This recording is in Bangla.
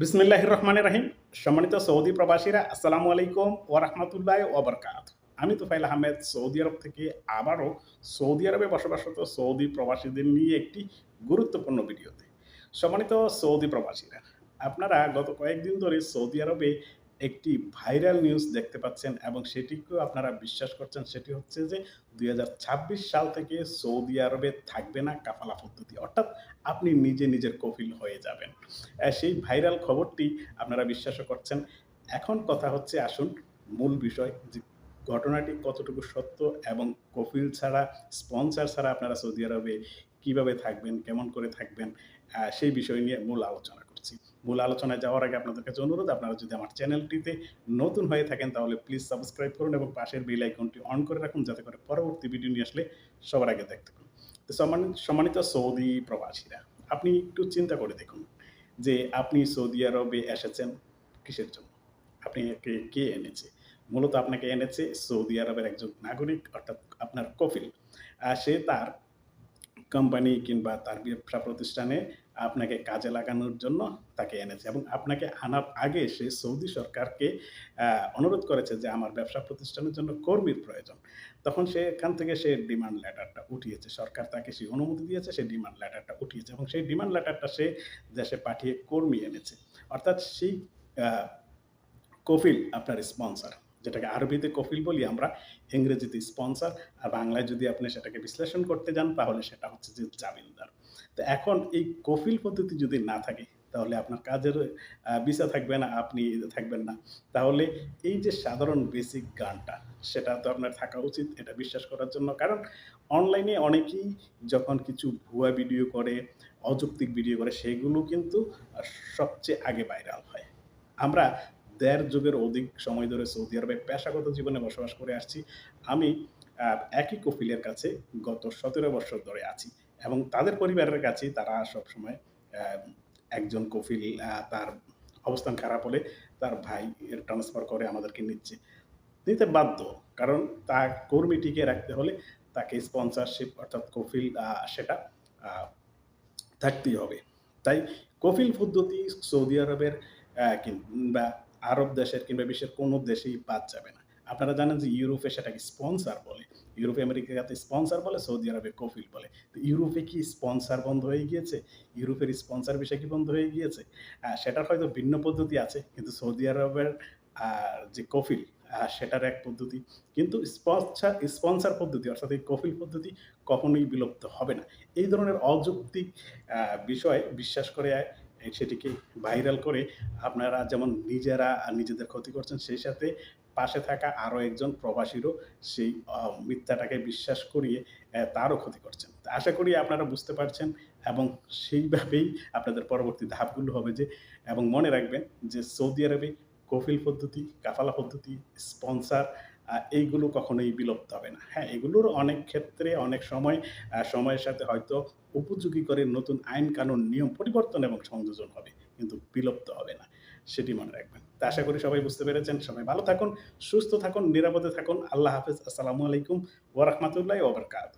বিসমিল্লাহ রহমান রাহিম সম্মানিত সৌদি প্রবাসীরা, আসসালামু আলাইকুম ও রহমতুল্লাহ ওবরকাত আমি তুফাইল আহমেদ, সৌদি আরব থেকে আবারও সৌদি আরবে বসবাসরত সৌদি প্রবাসীদের নিয়ে একটি গুরুত্বপূর্ণ ভিডিওতে। সম্মানিত সৌদি প্রবাসীরা, আপনারা গত কয়েকদিন ধরে সৌদি আরবে একটি ভাইরাল নিউজ দেখতে পাচ্ছেন এবং সেটিকেও আপনারা বিশ্বাস করছেন, সেটি হচ্ছে যে দুই হাজার ছাব্বিশ সাল থেকে সৌদি আরবে থাকবে না কাফালা পদ্ধতি। অর্থাৎ আপনি নিজে নিজের কফিল হয়ে যাবেন। সেই ভাইরাল খবরটি আপনারা বিশ্বাসও করছেন। এখন কথা হচ্ছে, আসুন মূল বিষয় যে ঘটনাটি কতটুকু সত্য এবং কফিল ছাড়া, স্পন্সর ছাড়া আপনারা সৌদি আরবে কীভাবে থাকবেন, কেমন করে থাকবেন সেই বিষয় নিয়ে মূল আলোচনা করছি মূল আলোচনায় যাওয়ার আগে আপনাদের কাছে অনুরোধ, আপনারা যদি আমার চ্যানেলটিতে নতুন হয়ে থাকেন তাহলে প্লিজ সাবস্ক্রাইব করুন এবং পাশের বেল আইকনটি অন করে রাখুন যাতে করে পরবর্তী ভিডিও নিয়ে আসলে সবার আগে দেখতে পান। তো সম্মানিত সৌদি প্রবাসীরা, আপনি একটু চিন্তা করে দেখুন যে আপনি সৌদি আরবে এসেছেন কিসের জন্য? আপনি কে কে এনেছে? মূলত আপনাকে এনেছে সৌদি আরবের একজন নাগরিক, অর্থাৎ আপনার কফিল। সে তার কোম্পানি কিংবা তার ব্যবসা প্রতিষ্ঠানে আপনাকে কাজে লাগানোর জন্য তাকে এনেছে এবং আপনাকে আনার আগে সে সৌদি সরকারকে অনুরোধ করেছে যে আমার ব্যবসা প্রতিষ্ঠানের জন্য কর্মীর প্রয়োজন। তখন সে এখান থেকে সে ডিমান্ড লেটারটা উঠিয়েছে। সরকার তাকে সেই অনুমতি দিয়েছে, সে ডিমান্ড লেটারটা উঠিয়েছে এবং সেই ডিমান্ড লেটারটা সে দেশে পাঠিয়ে কর্মী এনেছে। অর্থাৎ সেই কফিল আপনার স্পন্সর যেটাকে আরবিতে কফিল বলি, আমরা ইংরেজিতে স্পন্সর, আর বাংলায় যদি আপনি সেটাকে বিশ্লেষণ করতে যান, তাহলে সেটা হচ্ছে যে জামিনদার। তো এখন এই কফিল পদ্ধতি যদি না থাকে, তাহলে আপনার কাজের ভিসা থাকবে না, আপনি থাকবেন না। তাহলে এই যে সাধারণ বেসিক গানটা, সেটা তো আপনার থাকা উচিত, এটা বিশ্বাস করার জন্য। কারণ অনলাইনে অনেকেই যখন কিছু ভুয়া ভিডিও করে, অযৌক্তিক ভিডিও করে, সেগুলো কিন্তু সবচেয়ে আগে ভাইরাল হয়। আমরা দেড় যুগের অধিক সময় ধরে সৌদি আরবে পেশাগত জীবনে বসবাস করে আসছি। আমি একই কফিলের কাছে গত সতেরো বছর ধরে আছি এবং তাদের পরিবারের কাছেই তারা সবসময় একজন কফিল তার অবস্থান খারাপ হলে তার ভাই ট্রান্সফার করে আমাদেরকে নিচ্ছে। নিতে বাধ্য, কারণ তার কর্মী টিকে রাখতে হলে তাকে স্পন্সরশিপ অর্থাৎ কফিল সেটা থাকতেই হবে। তাই কফিল পদ্ধতি সৌদি আরবের কিংবা আরব দেশের কিংবা বিশ্বের কোনো দেশেই বাদ যাবে না। আপনারা জানেন যে ইউরোপে সেটাকে স্পন্সর বলে। ইউরোপে আমেরিকাতে স্পন্সর বলে সৌদি আরবে কফিল বলে। তো ইউরোপে কি স্পন্সর বন্ধ হয়ে গিয়েছে? ইউরোপের স্পন্সর বিষয় কি বন্ধ হয়ে গিয়েছে? সেটার হয়তো ভিন্ন পদ্ধতি আছে কিন্তু সৌদি আরবের আহ, যে কফিল সেটার এক পদ্ধতি। কিন্তু স্পন্সর স্পন্সর পদ্ধতি অর্থাৎ এই কফিল পদ্ধতি কখনোই বিলুপ্ত হবে না। এই ধরনের অযৌক্তিক বিষয় বিশ্বাস করে সেটিকে ভাইরাল করে আপনারা যেমন নিজেরা নিজেদের ক্ষতি করছেন, সেই সাথে পাশে থাকা আরও একজন প্রবাসীরও সেই মিথ্যাটাকে বিশ্বাস করিয়ে তারও ক্ষতি করছেন। আশা করি আপনারা বুঝতে পারছেন এবং সেইভাবেই আপনাদের পরবর্তী ধাপগুলো হবে যে, এবং মনে রাখবেন যে সৌদি আরবে কফিল পদ্ধতি, কাফালা পদ্ধতি, স্পন্সার এইগুলো কখনোই বিলুপ্ত হবে না। হ্যাঁ এগুলোর অনেক ক্ষেত্রে অনেক সময় সময়ের সাথে হয়তো উপযোগী করে নতুন আইন কানুন, নিয়ম পরিবর্তন এবং সংযোজন হবে, কিন্তু বিলুপ্ত হবে না, সেটি মনে রাখবেন। তা আশা করি সবাই বুঝতে পেরেছেন। সবাই ভালো থাকুন, সুস্থ থাকুন, নিরাপদে থাকুন। আল্লাহ হাফেজ। আসসালামু আলাইকুম ওরহমতুল্লাহ ওবরকাত